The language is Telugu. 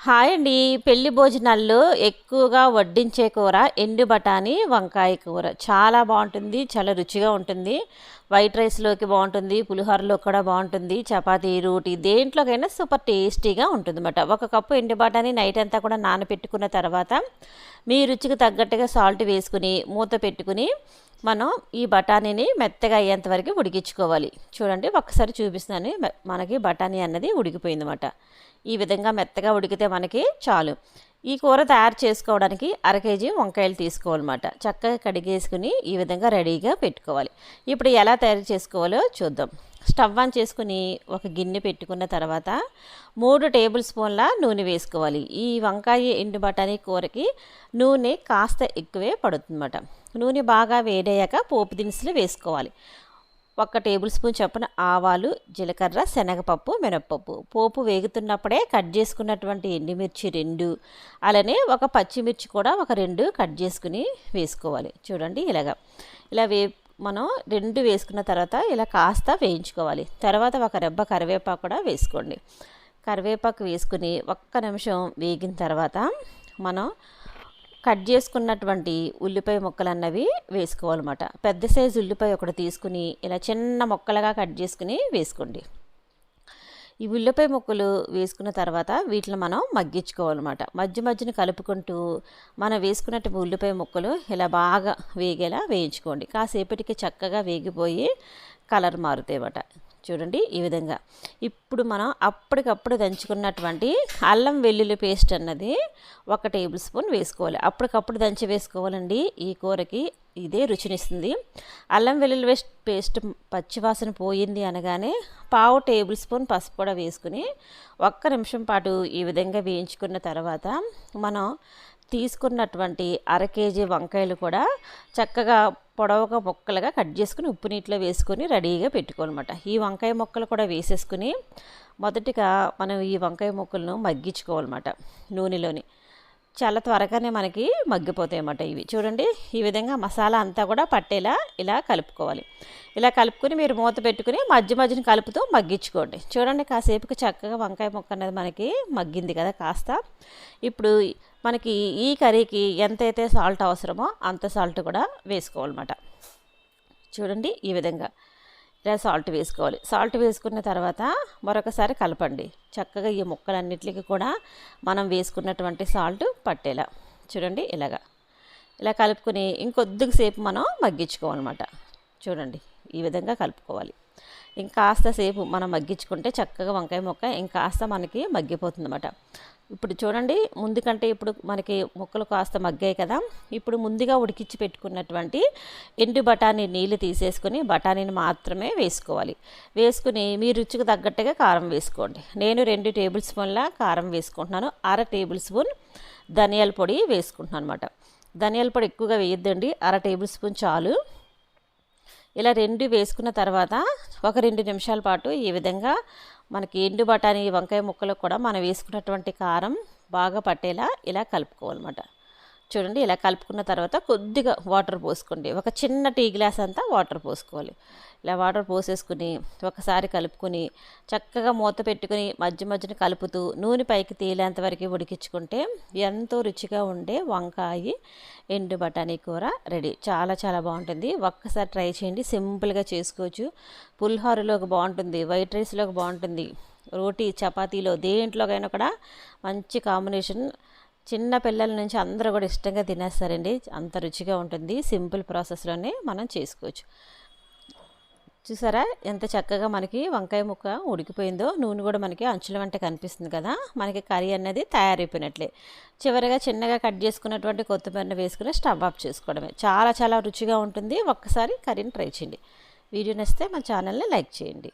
హాయ్ అండి. పెళ్ళి భోజనాల్లో ఎక్కువగా వడ్డించే కూర ఎండు బఠానీ వంకాయ కూర. చాలా బాగుంటుంది చాలా రుచిగా ఉంటుంది. వైట్ రైస్లోకి బాగుంటుంది పులిహోరలో కూడా బాగుంటుంది చపాతీ రోటీ దేంట్లోకైనా సూపర్ టేస్టీగా ఉంటుంది అన్నమాట ఒక కప్పు ఎండు బఠానీ నైట్ అంతా కూడా నానబెట్టుకున్న తర్వాత మీ రుచికి తగ్గట్టుగా సాల్ట్ వేసుకుని మూత పెట్టుకుని మనం ఈ బఠానీని మెత్తగా అయ్యేంత వరకు ఉడికించుకోవాలి. చూడండి ఒక్కసారి చూపిస్తున్నాను. మనకి బఠానీ అన్నది ఉడికిపోయిందన్నమాట. ఈ విధంగా మెత్తగా ఉడికితే మనకి చాలు. ఈ కూర తయారు చేసుకోవడానికి అర కేజీ వంకాయలు తీసుకోవాలన్నమాట. చక్కగా కడిగేసుకుని ఈ విధంగా రెడీగా పెట్టుకోవాలి. ఇప్పుడు ఎలా తయారు చేసుకోవాలో చూద్దాం. స్టవ్ ఆన్ చేసుకుని ఒక గిన్నె పెట్టుకున్న తర్వాత మూడు టేబుల్ స్పూన్ల నూనె వేసుకోవాలి. ఈ వంకాయ ఎండు బఠానీ కూరకి నూనె కాస్త ఎక్కువే పడుతుందన్నమాట. నూనె బాగా వేడయ్యాక పోపు దినుసులు వేసుకోవాలి. ఒక టేబుల్ స్పూన్ చొప్పున ఆవాలు జీలకర్ర శనగపప్పు మినప్పప్పు. పోపు వేగుతున్నప్పుడే కట్ చేసుకున్నటువంటి ఎండుమిర్చి రెండు అలానే ఒక పచ్చిమిర్చి కూడా ఒక రెండు కట్ చేసుకుని వేసుకోవాలి. చూడండి ఇలాగా. ఇలా వే మనం రెండు వేసుకున్న తర్వాత ఇలా కాస్త వేయించుకోవాలి. తర్వాత ఒక రెబ్బ కరివేపాకు కూడా వేసుకోండి. కరివేపాకు వేసుకుని ఒక్క నిమిషం వేగిన తర్వాత మనం కట్ చేసుకున్నటువంటి ఉల్లిపాయ ముక్కలు అన్నవి వేసుకోవాలన్నమాట. పెద్ద సైజు ఉల్లిపాయ ఒకటి తీసుకుని ఇలా చిన్న ముక్కలుగా కట్ చేసుకుని వేసుకోండి. ఈ ఉల్లిపాయ ముక్కలు వేసుకున్న తర్వాత వీటిని మనం మగ్గించుకోవాలన్నమాట. మధ్య మధ్యన కలుపుకుంటూ మనం వేసుకున్నట్టు ఉల్లిపాయ ముక్కలు ఇలా బాగా వేగేలా వేయించుకోండి. కాసేపటికి చక్కగా వేగిపోయి కలర్ మారుతాయన్నమాట. చూడండి ఈ విధంగా. ఇప్పుడు మనం అప్పటికప్పుడు దంచుకున్నటువంటి అల్లం వెల్లుల్లి పేస్ట్ అన్నది ఒక టేబుల్ స్పూన్ వేసుకోవాలి. అప్పటికప్పుడు దంచి వేసుకోవాలండి ఈ కూరకి. ఇదే రుచినిస్తుంది. అల్లం వెల్లుల్లి పేస్ట్ పేస్ట్ పచ్చివాసన పోయింది అనగానే పావు టేబుల్ స్పూన్ పసుపు కూడా వేసుకుని ఒక్క నిమిషం పాటు ఈ విధంగా వేయించుకున్న తర్వాత మనం తీసుకున్నటువంటి అర కేజీ వంకాయలు కూడా చక్కగా పొడవుగా ముక్కలుగా కట్ చేసుకుని ఉప్పు నీటిలో వేసుకొని రెడీగా పెట్టుకోనమాట ఈ వంకాయ ముక్కలు కూడా వేసేసుకుని మొదటిగా మనం ఈ వంకాయ ముక్కలను మగ్గించుకోవాలన్నమాట నూనెలోని. చాలా త్వరగానే మనకి మగ్గిపోతాయి అన్నమాట ఇవి. చూడండి ఈ విధంగా మసాలా అంతా కూడా పట్టేలా ఇలా కలుపుకోవాలి. ఇలా కలుపుకొని మీరు మూత పెట్టుకుని మధ్య మధ్యన కలుపుతూ మగ్గించుకోండి. చూడండి కాసేపుకి చక్కగా వంకాయ ముక్క అనేది మనకి మగ్గింది కదా కాస్త. ఇప్పుడు మనకి ఈ కర్రీకి ఎంతైతే సాల్ట్ అవసరమో అంత సాల్ట్ కూడా వేసుకోవాలన్నమాట. చూడండి ఈ విధంగా. ఇలా సాల్ట్ వేసుకోవాలి. సాల్ట్ వేసుకున్న తర్వాత మరొకసారి కలపండి. చక్కగా ఈ ముక్కలన్నిటికి కూడా మనం వేసుకున్నటువంటి సాల్ట్ పట్టేలా. చూడండి ఇలాగా. ఇలా కలుపుకొని ఇంకొద్దిగా సేపు మనం మగ్గించుకోవాలన్నమాట. చూడండి ఈ విధంగా కలుపుకోవాలి. ఇంకాస్త సేపు మనం మగ్గించుకుంటే చక్కగా వంకాయ మొక్క ఇంకాస్త మనకి మగ్గిపోతుంది అన్నమాట ఇప్పుడు చూడండి ముందు కంటే ఇప్పుడు మనకి ముక్కలు కాస్త మగ్గాయి కదా. ఇప్పుడు ముందుగా ఉడికిచ్చి పెట్టుకున్నటువంటి ఎండు బఠానీ నీళ్ళు తీసేసుకొని బఠానీని మాత్రమే వేసుకోవాలి. వేసుకుని మీ రుచికి తగ్గట్టుగా కారం వేసుకోండి. నేను రెండు టేబుల్ స్పూన్ల కారం వేసుకుంటున్నాను. అర టేబుల్ స్పూన్ ధనియాల పొడి వేసుకుంటున్నాను అనమాట ధనియాల పొడి ఎక్కువగా వేయొద్దండి. అర టేబుల్ స్పూన్ చాలు. ఇలా రెండు వేసుకున్న తర్వాత ఒక రెండు నిమిషాల పాటు ఈ విధంగా మనకి ఎండు బఠానీ వంకాయ ముక్కలకు కూడా మనం వేసుకున్నటువంటి కారం బాగా పట్టేలా ఇలా కలుపుకోవాలన్నమాట. చూడండి ఇలా కలుపుకున్న తర్వాత కొద్దిగా వాటర్ పోసుకోండి. ఒక చిన్న టీ గ్లాస్ అంతా వాటర్ పోసుకోవాలి. ఇలా వాటర్ పోసేసుకుని ఒకసారి కలుపుకొని చక్కగా మూత పెట్టుకుని మధ్య మధ్యన కలుపుతూ నూనె పైకి తేలేంత వరకు ఉడికించుకుంటే ఎంతో రుచిగా ఉండే వంకాయ ఎండు బఠానీ కూర రెడీ. చాలా చాలా బాగుంటుంది. ఒక్కసారి ట్రై చేయండి. సింపుల్గా చేసుకోవచ్చు. పుల్హారులోకి బాగుంటుంది. వైట్ రైస్లోకి బాగుంటుంది. రోటీ చపాతీలో దేంట్లోకైనా కూడా మంచి కాంబినేషన్ చిన్న పిల్లల నుంచి అందరూ కూడా ఇష్టంగా తినేస్తారండి. అంత రుచిగా ఉంటుంది. సింపుల్ ప్రాసెస్లోనే మనం చేసుకోవచ్చు. చూసారా? ఎంత చక్కగా మనకి వంకాయ ముక్క ఉడికిపోయిందో నూనె కూడా మనకి అంచుల వెంట కనిపిస్తుంది కదా? మనకి కర్రీ అనేది తయారైపోయినట్లే. చివరిగా చిన్నగా కట్ చేసుకున్నటువంటి కొత్తిమీర వేసుకుని స్టవ్ ఆఫ్ చేసుకోవడమే. చాలా చాలా రుచిగా ఉంటుంది. ఒక్కసారి కర్రీని ట్రై చేయండి. వీడియో నచ్చితే మన ఛానల్ని లైక్ చేయండి.